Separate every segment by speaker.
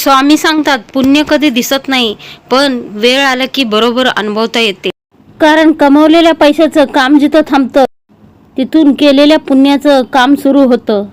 Speaker 1: स्वामी सांगतात पुण्य कधी दिसत नाही पण वेळ आला की बरोबर अनुभवता येते. कारण कमवलेल्या पैशाचं काम जिथं थांबतं तिथून केलेल्या पुण्याचं काम सुरू होतं.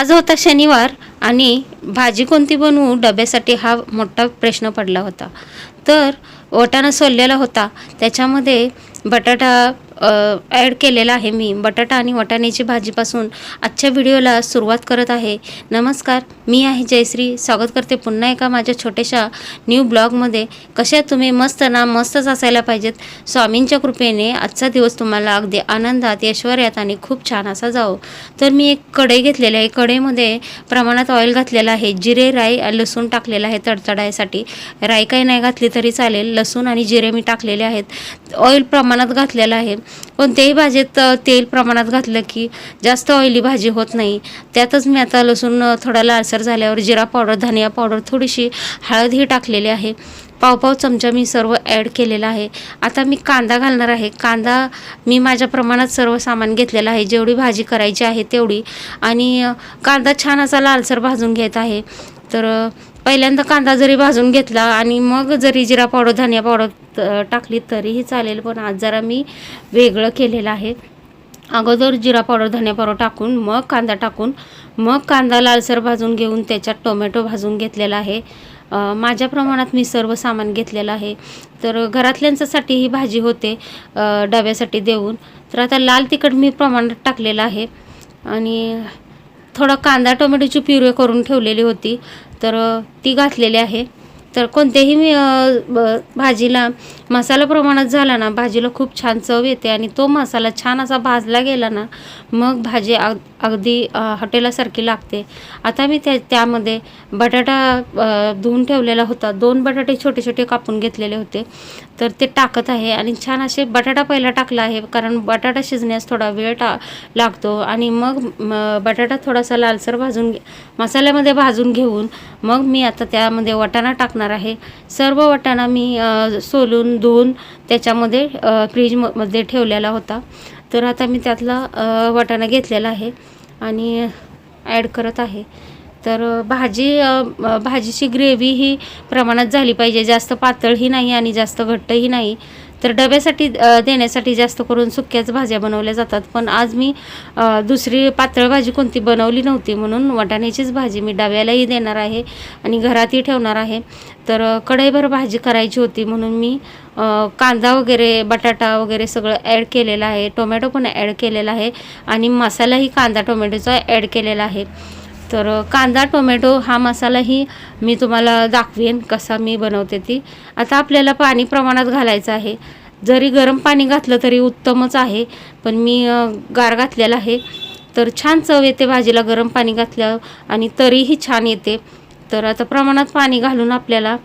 Speaker 1: आज होता शनिवार आणि भाजी कोणती बनवू डब्यासाठी हा मोठा प्रश्न पडला होता. तर वटाणा सोललेला होता. त्याच्यामध्ये बटाटा ॲड केलेला आहे मी. बटाटा आणि वटाण्याची भाजीपासून आजच्या व्हिडिओला सुरुवात करत आहे. नमस्कार मी आहे जयश्री. स्वागत करते पुन्हा एका माझ्या छोट्याशा न्यू ब्लॉगमध्ये कशा तुम्ही? मस्त ना? मस्तच असायला पाहिजेत. स्वामींच्या कृपेने आजचा दिवस तुम्हाला अगदी आनंदात ऐश्वर्यात आणि खूप छान असा जाओ तर मी एक कढई घेतलेली आहे. कढईमध्ये प्रमाणात ऑइल घातलेलं आहे. जिरे राई लसूण टाकलेलं आहे तडतडायसाठी. राई काही नाही घातली तरी चालेल. लसूण आणि जिरे मी टाकलेले आहेत. ऑइल प्रमाणात घातलेलं आहे. कोणत्याही भाजीत तेल प्रमाणात घातलं की जास्त ऑइली भाजी होत नाही. त्यातच मी आता लसूण थोडा लालसर झाल्यावर जिरा पावडर धनिया पावडर थोडीशी हळद ही टाकलेली आहे. पावपाव चमचा मी सर्व ॲड केलेला आहे. आता मी कांदा घालणार आहे. कांदा मी माझ्या प्रमाणात सर्व सामान घेतलेलं आहे. जेवढी भाजी करायची आहे तेवढी. आणि कांदा छान असा लालसर भाजून घेत आहे. तर पहिल्यांदा कांदा जरी भाजून घेतला आणि मग जरी जिरा पावडर धनिया पावडर टाकली तरीही चालेल पण आज जरा मी वेगळं केलेलं आहे. अगोदर जिरा पावडर धने पावडर टाकून मग कांदा टाकून मग कांदा लालसर भाजून घेऊन त्याच्यात टोमॅटो भाजून घेतलेला आहे. माझ्या प्रमाणात मी सर्व सामान घेतलेलं आहे. तर घरातल्यांच्यासाठी ही भाजी होते डब्यासाठी देऊन. तर आता लाल तिखट मी प्रमाणात टाकलेलं आहे. आणि थोडा कांदा टोमॅटोची प्युरे करून ठेवलेली होती. तर ती घातलेली आहे. तर कोणत्याही मी भाजीला मसाला प्रमाणात झाला ना भाजीला खूप छान चव येते आणि तो मसाला छान असा भाजला गेला ना मग भाजी अगदी हॉटेलासारखी लागते. आता मी त्या त्यामध्ये बटाटा धुवून ठेवलेला होता. दोन बटाटे छोटे छोटे कापून घेतलेले होते. तर ते टाकत आहे आणि छान असे बटाटा पहिला टाकला आहे कारण बटाटा शिजण्यास थोडा वेळ टा लागतो. आणि मग बटाटा थोडासा लालसर भाजून घे- मसाल्यामध्ये भाजून घेऊन मग मी आता त्यामध्ये वाटाणा टाकणार आहे. सर्व वाटाणा मी सोलून धुवून त्याच्यामध्ये फ्रीजमध्ये ठेवलेला होता. तर आता मी त्यातला वाटाणा घेतलेला आहे आणि ॲड करत आहे. तर भाजी भाजीची ग्रेव्ही ही प्रमाणात झाली पाहिजे. जास्त पातळही नाही आणि जास्त घट्टही नाही. तर डब्यासाठी देण्यासाठी जास्त करून सुक्याच भाज्या बनवल्या जातात. पण आज मी दुसरी पातळ भाजी कोणती बनवली नव्हती म्हणून वाटाण्याचीच भाजी मी डब्यालाही देणार आहे आणि घरातही ठेवणार आहे. तर कढईभर भाजी करायची होती म्हणून मी कांदा वगैरे बटाटा वगैरे सगळं ॲड केलेलं आहे. टोमॅटो पण ॲड केलेला आहे आणि मसालाही कांदा टोमॅटोचा ॲड केलेला आहे. तर कांदा टोमॅटो हा मसालाही मी तुम्हाला दाखवेन कसा मी बनवते ती. आता आपल्याला पाणी प्रमाणात घालायचं आहे. जरी गरम पाणी घातलं तरी उत्तमच आहे पण मी गार घातलेलं आहे. तर छान चव येते भाजीला गरम पाणी घातल्यावर आणि तरीही छान येते. तर आता प्रमाणात पाणी घालून आपल्याला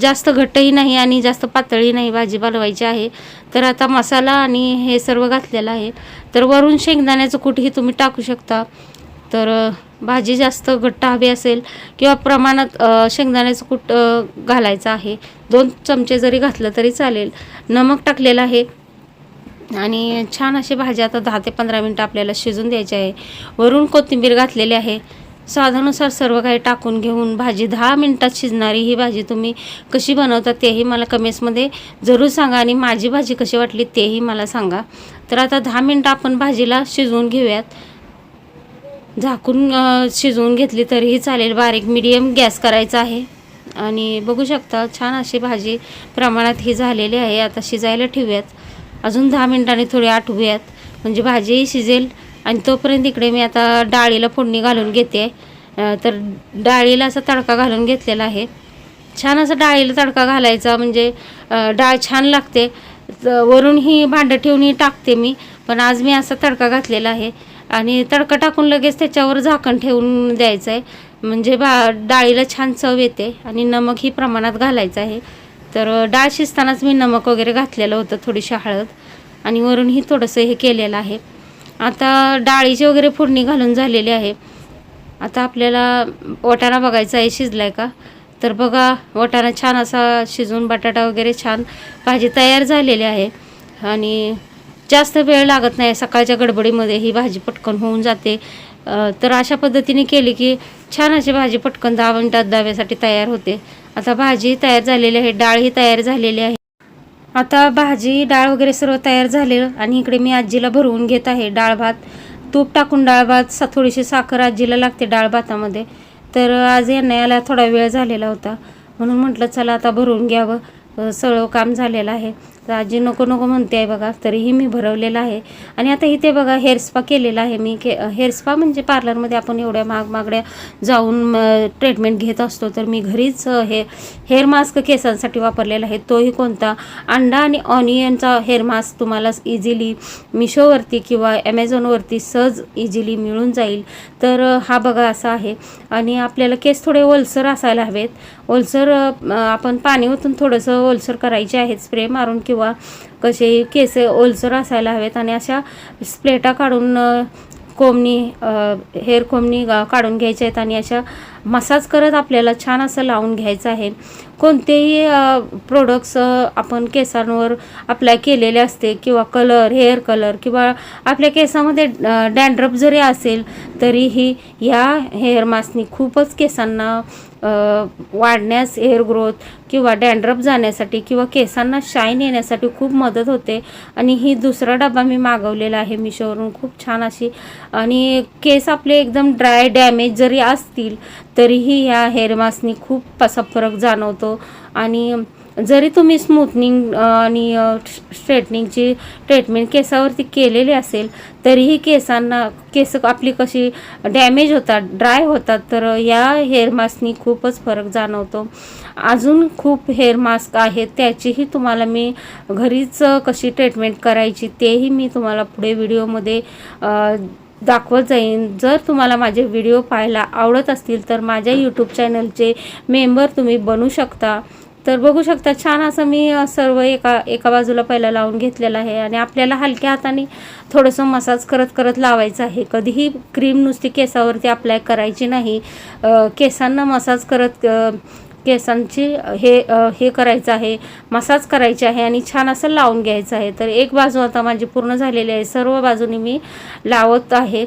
Speaker 1: जास्त घट्टही नाही आणि जास्त पातळही नाही भाजी बनवायची आहे. तर आता मसाला आणि हे सर्व घातलेलं आहे. तर वरून शेंगदाण्याचं कुठेही तुम्ही टाकू शकता. तर भाजी जास्त घट्ट हवी असेल किंवा प्रमाणात शेंगदाण्याचं कूट घालायचं आहे. दोन चमचे जरी घातलं तरी चालेल. नमक टाकलेलं आहे. आणि छान अशी भाजी आता दहा ते पंधरा मिनटं आपल्याला शिजून द्यायची आहे. वरून कोथिंबीर घातलेली आहे. स्वादानुसार सर्व काही टाकून घेऊन भाजी दहा मिनटात शिजणारी ही भाजी तुम्ही कशी बनवता तेही मला कमेंट्समध्ये जरूर सांगा आणि माझी भाजी कशी वाटली तेही मला सांगा. तर आता दहा मिनटं आपण भाजीला शिजवून घेऊयात. झाकून शिजवून घेतली तरीही चालेल. बारीक मिडियम गॅस करायचा आहे. आणि बघू शकता छान अशी भाजी प्रमाणात ही झालेली आहे. आता शिजायला ठेवूयात. अजून दहा मिनिटांनी थोडी आठवूयात. म्हणजे भाजीही शिजेल आणि तोपर्यंत इकडे मी आता डाळीला फोडणी घालून घेते. तर डाळीला असा तडका घालून घेतलेला आहे. छान असा डाळीला तडका घालायचा. म्हणजे डाळ छान लागते. वरून ही भांडं ठेवूनही टाकते मी. पण आज मी असा तडका घातलेला आहे. आणि तडका टाकून लगेच त्याच्यावर झाकण ठेवून द्यायचं आहे म्हणजे बा डाळीला छान चव येते आणि नमक ही प्रमाणात घालायचं आहे. तर डाळ शिजतानाच मी नमक वगैरे घातलेलं होतं थोडीशी हळद आणि वरूनही थोडंसं हे केलेलं आहे. आता डाळीची वगैरे फोडणी घालून झालेली आहे. आता आपल्याला वाटाणा बघायचा आहे शिजलाय का? तर बघा वटाणा छान असा शिजून बटाटा वगैरे छान भाजी तयार झालेली आहे. आणि जास्त वेळ लागत नाही सकाळच्या गडबडीमध्ये ही भाजी पटकन होऊन जाते. तर अशा पद्धतीने केली की छान अशी भाजी पटकन दहा मिनटात दाव्यासाठी तयार होते. आता भाजी तयार झालेली आहे डाळही तयार झालेली आहे. आता भाजी डाळ वगैरे सर्व तयार झाले आणि इकडे मी आजीला भरवून घेत आहे डाळ भात. तूप टाकून डाळ भात सा थोडीशी साखर आजीला लागते डाळ भातामध्ये. तर आज यांना याला थोडा वेळ झालेला होता. म्हणून म्हटलं चला आता भरून घ्यावं. सगळं काम झालेलं आहे. तर आजी नको नको म्हणते आहे बघा तरीही मी भरवलेलं आहे. आणि आता इथे बघा हेअर स्पा केलेला आहे. मी के हेअर स्पा म्हणजे पार्लरमध्ये आपण एवढ्या माग मागड्या जाऊन ट्रीटमेंट घेत असतो तर मी घरीच हे हेअर मास्क केसांसाठी वापरलेला आहे. तोही कोणता? अंडा आणि ऑनियनचा हेअर मास्क तुम्हाला इझिली मिशोवरती किंवा ॲमेझॉनवरती सहज इझिली मिळून जाईल. तर हा बघा असा आहे. आणि आपल्याला केस थोडे ओलसर असायला हवेत. ओलसर आपण पाणी ओतून थोडंसं ओलसर करायचे आहेत. स्प्रे मारून किंवा किंवा कसे केस ओलसर असायला हवेत आणि अशा स्प्लेटा काढून कोमनी कोंबणी हेअर कोंबणी काढून घ्यायच्या आहेत आणि अशा मसाज करत आपल्याला छान असं लावून घ्यायचं आहे. कोणतेही प्रोडक्ट्स आपण केसांवर अप्लाय केलेले असते किंवा कलर हेअर कलर किंवा आपल्या केसामध्ये डँड्रप जरी असेल तरीही या हेअर मास्कनी खूपच केसांना वाढण्यास हेअर ग्रोथ किंवा डॅन्ड्रप जाण्यासाठी किंवा केसांना शाईन येण्यासाठी खूप मदत होते. आणि ही दुसरा डबा मी मागवलेला आहे मिशोवरून. खूप छान अशी आणि केस आपले एकदम ड्राय डॅमेज जरी असतील तरीही ह्या हेअर मास्कनी खूप असा फरक जाणवतो. आणि जरी तुम्ही स्मूथनिंग आणि स्ट्रेटनिंगची ट्रीटमेंट केसावरती केलेली असेल तरीही केसांना केस आपली कशी डॅमेज होतात ड्राय होतात तर या हेअर मास्कनी खूपच फरक जाणवतो. अजून खूप हेअर मास्क आहेत त्याचीही तुम्हाला मी घरीच कशी ट्रीटमेंट करायची तेही मी तुम्हाला पुढे व्हिडिओमध्ये दाखवत जाईन. जर तुम्हाला माझे व्हिडिओ पाहायला आवडत असतील तर माझ्या यूट्यूब चॅनलचे मेंबर तुम्ही बनू शकता. तर बघू शकता छान असं मी सर्व एका एका बाजूला पहिला लावून घेतलेलं आहे आणि आपल्याला हलक्या हाताने थोडंसं मसाज करत करत लावायचं आहे. कधीही क्रीम नुसती केसावरती अप्लाय करायची नाही. केसांना मसाज करत केसांची हे हे करायचं आहे मसाज करायचे आहे आणि छान असं लावून घ्यायचं आहे. तर एक बाजू आता माझी पूर्ण झालेली आहे. सर्व बाजूनी मी लावत आहे.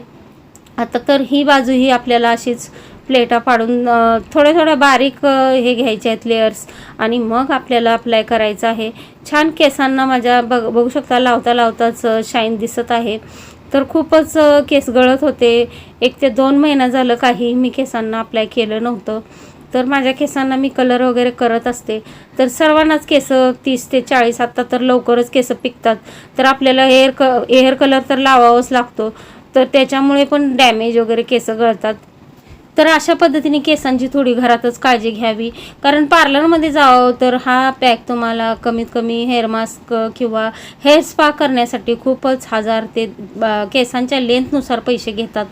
Speaker 1: आता तर ही बाजू ही आपल्याला अशीच प्लेटा पाडून थोड्या थोड्या बारीक हे घ्यायचे आहेत लेअर्स आणि मग आपल्याला अप्लाय करायचं आहे. छान केसांना माझ्या बघ बघू शकता लावता लावताच शाईन दिसत आहे. तर खूपच केस गळत होते. एक ते दोन महिना झालं काही मी केसांना अप्लाय केलं नव्हतं. तर माझ्या केसांना मी कलर वगैरे करत असते. तर सर्वांनाच केस तीस ते चाळीस आत्ता तर लवकरच केस पिकतात. तर आपल्याला हेअर क हेअर कलर तर लावावाच लागतो. तर त्याच्यामुळे पण डॅमेज वगैरे केस गळतात. तर अशा पद्धतीने केसांची थोडी घरातच काळजी घ्यावी. कारण पार्लरमध्ये जावं तर हा पॅक तुम्हाला कमीत कमी हेअर मास्क किंवा हेअर स्पा करण्यासाठी खूपच हजार ते केसांच्या लेंथनुसार पैसे घेतात.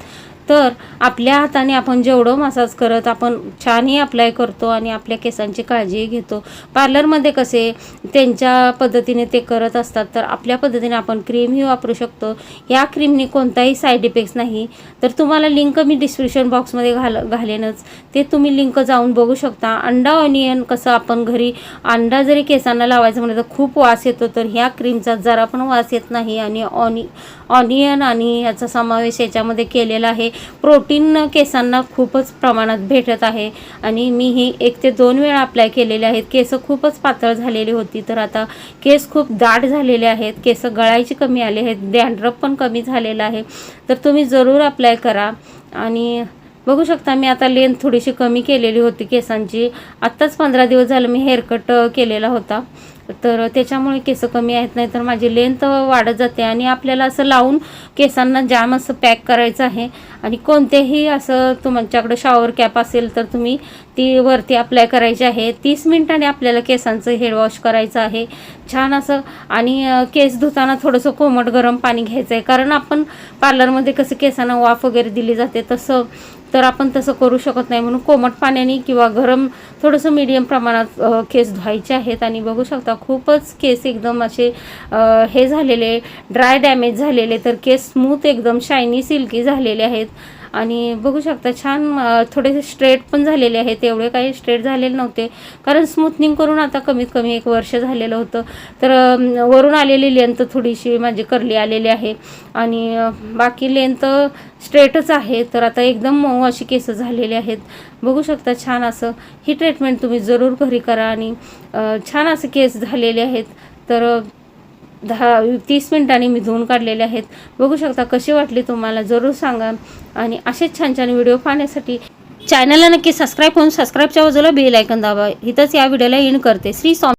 Speaker 1: तर आपल्या हाताने आपण जेवढं मसाज करत आपण छानही अप्लाय करतो आणि आपल्या केसांची काळजीही घेतो. पार्लरमध्ये कसे त्यांच्या पद्धतीने ते करत असतात तर आपल्या पद्धतीने आपण क्रीमही वापरू शकतो. या क्रीमने कोणताही साईड इफेक्ट्स नाही. तर तुम्हाला लिंक मी डिस्क्रिप्शन बॉक्समध्ये घाल घालेनच. ते तुम्ही लिंक जाऊन बघू शकता. अंडा ऑनियन कसं आपण घरी अंडा जरी केसांना लावायचं म्हणलं तर खूप वास येतो तर ह्या क्रीमचा जरा पण वास येत नाही आणि ऑनि ऑनियन आणि याचा समावेश याच्यामध्ये केलेला आहे. प्रोटीन केसांना खूपच प्रमाणात भेटत आहे. आणि मी ही एक ते दोन वेळा अप्लाय केलेले आहेत. केस खूपच पातळ झालेली होती. तर आता केस खूप दाट झालेले आहेत. केस गळायची कमी आले आहेत. डॅन्ड्रफ पण कमी झालेला आहे. तर तुम्ही जरूर अप्लाय करा. आणि बघू शकता मी आता लेंथ थोडीशी कमी केलेली होती केसांची. आत्ताच पंधरा दिवस झालं मी हेअरकट केलेला होता. तर त्याच्यामुळे केस कमी आहेत नाही तर माझी लेंथ वाढत जाते आणि आपल्याला असं लावून केसांना जाम असं पॅक करायचं आहे. आणि कोणतेही असं तुमच्याकडे शॉवर कॅप असेल तर तुम्ही ती वरती अप्लाय करायची आहे. तीस मिनिटांनी आपल्याला केसांचं हेड वॉश करायचं आहे. छान असं आणि केस धुताना थोडंसं कोमट गरम पाणी घ्यायचं आहे कारण आपण पार्लरमध्ये कसं केसांना वाफ वगैरे दिली जाते तसं तर आपण तसं करू शकत नाही म्हणून कोमट पाण्याने किंवा गरम थोडंसं मीडियम प्रमाणात केस धुवायचे आहेत. आणि बघू शकता खूपच केस एकदम असे हे झालेले ड्राय डॅमेज झालेले तर केस स्मूथ एकदम शायनी सिल्की झालेले आहेत. आणि बघू शकता छान थोडेसे स्ट्रेट पण झालेले आहेत. एवढे काही स्ट्रेट झालेले नव्हते. कारण स्मूथनिंग करून आता कमीत कमी एक वर्ष झालेलं होतं. तर वरून आलेली लेंथ थोडीशी माझी करली आलेली आहे. आणि बाकी लेंथ स्ट्रेटच आहे. तर आता एकदम मऊ अशी केस झालेली आहेत. बघू शकता छान असं. ही ट्रीटमेंट तुम्ही जरूर घरी करा. आणि छान असं केस झालेले आहेत. तर दहा तीस मिनिटांनी मी धुवून काढलेले आहेत. बघू शकता कशी वाटली तुम्हाला? जरूर सांगा. आणि असेच छान छान व्हिडिओ पाहण्यासाठी चॅनलला नक्की सबस्क्राईब करून सबस्क्राईबच्या बाजूला बेल ऐकन दाबा. इथंच या व्हिडिओला एंड करते. श्री स्वामी